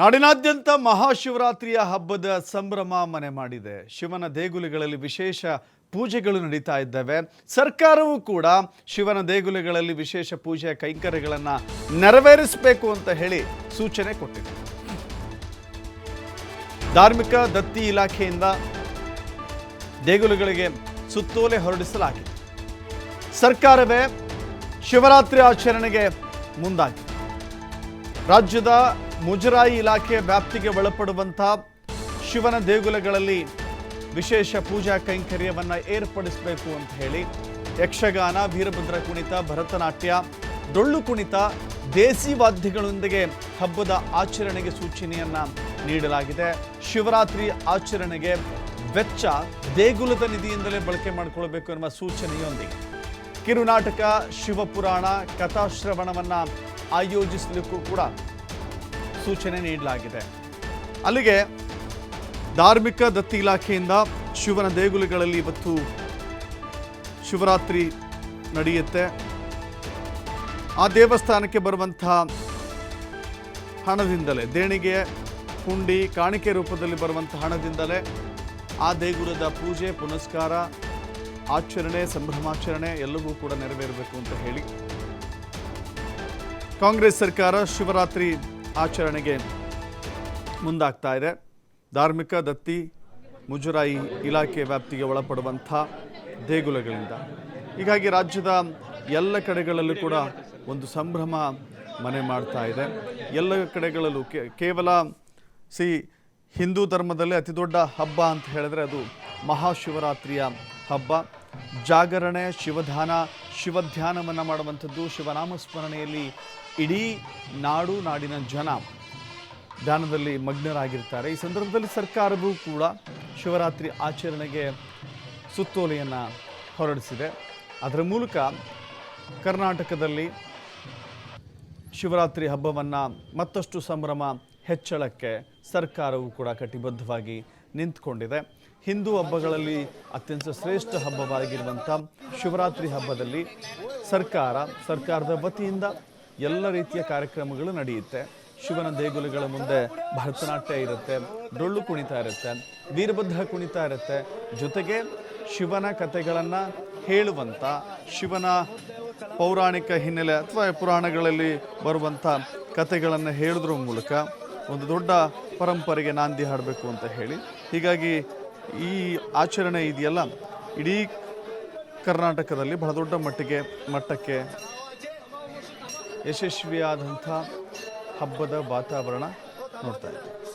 ನಾಡಿನಾದ್ಯಂತ ಮಹಾಶಿವರಾತ್ರಿಯ ಹಬ್ಬದ ಸಂಭ್ರಮ ಮನೆ ಮಾಡಿದೆ. ಶಿವನ ದೇಗುಲಗಳಲ್ಲಿ ವಿಶೇಷ ಪೂಜೆಗಳು ನಡೀತಾ ಇದ್ದಾವೆ. ಸರ್ಕಾರವೂ ಕೂಡ ಶಿವನ ದೇಗುಲಗಳಲ್ಲಿ ವಿಶೇಷ ಪೂಜೆಯ ಕೈಂಕರ್ಯಗಳನ್ನು ನೆರವೇರಿಸಬೇಕು ಅಂತ ಹೇಳಿ ಸೂಚನೆ ಕೊಟ್ಟಿದೆ. ಧಾರ್ಮಿಕ ದತ್ತಿ ಇಲಾಖೆಯಿಂದ ದೇಗುಲಗಳಿಗೆ ಸುತ್ತೋಲೆ ಹೊರಡಿಸಲಾಗಿದೆ. ಸರ್ಕಾರವೇ ಶಿವರಾತ್ರಿ ಆಚರಣೆಗೆ ಮುಂದಾಗಿದೆ. ರಾಜ್ಯದ ಮುಜರಾಯಿ ಇಲಾಖೆ ವ್ಯಾಪ್ತಿಗೆ ಒಳಪಡುವಂಥ ಶಿವನ ದೇಗುಲಗಳಲ್ಲಿ ವಿಶೇಷ ಪೂಜಾ ಕೈಂಕರ್ಯವನ್ನು ಏರ್ಪಡಿಸಬೇಕು ಅಂತ ಹೇಳಿ ಯಕ್ಷಗಾನ, ವೀರಭದ್ರ ಕುಣಿತ, ಭರತನಾಟ್ಯ, ಡೊಳ್ಳು ಕುಣಿತ, ದೇಸಿ ವಾದ್ಯಗಳೊಂದಿಗೆ ಹಬ್ಬದ ಆಚರಣೆಗೆ ಸೂಚನೆಯನ್ನ ನೀಡಲಾಗಿದೆ. ಶಿವರಾತ್ರಿ ಆಚರಣೆಗೆ ವೆಚ್ಚ ದೇಗುಲದ ನಿಧಿಯಿಂದಲೇ ಬಳಕೆ ಮಾಡಿಕೊಳ್ಬೇಕು ಎನ್ನುವ ಸೂಚನೆಯೊಂದಿಗೆ. ಕಿರುನಾಟಕ, ಶಿವಪುರಾಣ, ಕಥಾಶ್ರವಣವನ್ನು ಆಯೋಜಿಸಲಿಕ್ಕೂ ಕೂಡ ಸೂಚನೆ ನೀಡಲಾಗಿದೆ. ಅಲ್ಲಿಗೆ ಧಾರ್ಮಿಕ ದತ್ತಿ ಇಲಾಖೆಯಿಂದ ಶಿವನ ದೇಗುಲಗಳಲ್ಲಿ ಇವತ್ತು ಶಿವರಾತ್ರಿ ನಡೆಯುತ್ತೆ. ಆ ದೇವಸ್ಥಾನಕ್ಕೆ ಬರುವಂತಹ ಹಣದಿಂದಲೇ, ದೇಣಿಗೆ, ಹುಂಡಿ, ಕಾಣಿಕೆ ರೂಪದಲ್ಲಿ ಬರುವಂಥ ಹಣದಿಂದಲೇ ಆ ದೇಗುಲದ ಪೂಜೆ, ಪುನಸ್ಕಾರ, ಆಚರಣೆ, ಸಂಭ್ರಮಾಚರಣೆ ಎಲ್ಲವೂ ಕೂಡ ನೆರವೇರಬೇಕು ಅಂತ ಹೇಳಿ ಕಾಂಗ್ರೆಸ್ ಸರ್ಕಾರ ಶಿವರಾತ್ರಿ ಆಚರಣೆಗೆ ಮುಂದಾಗ್ತಾ ಇದೆ. ಧಾರ್ಮಿಕ ದತ್ತಿ ಮುಜರಾಯಿ ಇಲಾಖೆ ವ್ಯಾಪ್ತಿಗೆ ಒಳಪಡುವಂಥ ದೇಗುಲಗಳಿಂದ. ಹೀಗಾಗಿ ರಾಜ್ಯದ ಎಲ್ಲ ಕಡೆಗಳಲ್ಲೂ ಕೂಡ ಒಂದು ಸಂಭ್ರಮ ಮನೆ ಮಾಡ್ತಾ ಇದೆ. ಎಲ್ಲ ಕಡೆಗಳಲ್ಲೂ ಕೇವಲ ಸಿ, ಹಿಂದೂ ಧರ್ಮದಲ್ಲಿ ಅತಿ ದೊಡ್ಡ ಹಬ್ಬ ಅಂತ ಹೇಳಿದ್ರೆ ಅದು ಮಹಾಶಿವರಾತ್ರಿಯ ಹಬ್ಬ. ಜಾಗರಣೆ, ಶಿವಧಾನ ಶಿವಧ್ಯಾನವನ್ನು ಮಾಡುವಂಥದ್ದು ಶಿವನಾಮ ಸ್ಮರಣೆಯಲ್ಲಿ ಇಡೀ ನಾಡು ನಾಡಿನ ಜನ ಧ್ಯಾನದಲ್ಲಿ ಮಗ್ನರಾಗಿರ್ತಾರೆ. ಈ ಸಂದರ್ಭದಲ್ಲಿ ಸರ್ಕಾರವೂ ಕೂಡ ಶಿವರಾತ್ರಿ ಆಚರಣೆಗೆ ಸುತ್ತೋಲೆಯನ್ನು ಹೊರಡಿಸಿದೆ. ಅದರ ಮೂಲಕ ಕರ್ನಾಟಕದಲ್ಲಿ ಶಿವರಾತ್ರಿ ಹಬ್ಬವನ್ನು ಮತ್ತಷ್ಟು ಸಂಭ್ರಮ ಹೆಚ್ಚಳಕ್ಕೆ ಸರ್ಕಾರವು ಕೂಡ ಕಟಿಬದ್ಧವಾಗಿ ನಿಂತ್ಕೊಂಡಿದೆ. ಹಿಂದೂ ಹಬ್ಬಗಳಲ್ಲಿ ಅತ್ಯಂತ ಶ್ರೇಷ್ಠ ಹಬ್ಬವಾಗಿರುವಂಥ ಶಿವರಾತ್ರಿ ಹಬ್ಬದಲ್ಲಿ ಸರ್ಕಾರ, ಸರ್ಕಾರದ ವತಿಯಿಂದ ಎಲ್ಲ ರೀತಿಯ ಕಾರ್ಯಕ್ರಮಗಳು ನಡೆಯುತ್ತೆ. ಶಿವನ ದೇಗುಲಗಳ ಮುಂದೆ ಭರತನಾಟ್ಯ ಇರುತ್ತೆ, ಡೊಳ್ಳು ಕುಣಿತ ಇರುತ್ತೆ, ವೀರಭದ್ರ ಕುಣಿತ ಇರುತ್ತೆ. ಜೊತೆಗೆ ಶಿವನ ಕಥೆಗಳನ್ನು ಹೇಳುವಂಥ, ಶಿವನ ಪೌರಾಣಿಕ ಹಿನ್ನೆಲೆ ಅಥವಾ ಪುರಾಣಗಳಲ್ಲಿ ಬರುವಂಥ ಕಥೆಗಳನ್ನು ಹೇಳಿದ್ರ ಮೂಲಕ ಒಂದು ದೊಡ್ಡ ಪರಂಪರೆಗೆ ನಾಂದಿ ಹಾಡಬೇಕು ಅಂತ ಹೇಳಿ. ಹೀಗಾಗಿ ಈ ಆಚರಣೆ ಇದೆಯಲ್ಲ? ಇಡೀ ಕರ್ನಾಟಕದಲ್ಲಿ ಬಹಳ ದೊಡ್ಡ ಮಟ್ಟಿಗೆ ಮಟ್ಟಕ್ಕೆ ಯಶಸ್ವಿಯಾದಂಥ ಹಬ್ಬದ ವಾತಾವರಣ ನೋಡ್ತಾ ಇದ್ದೀವಿ.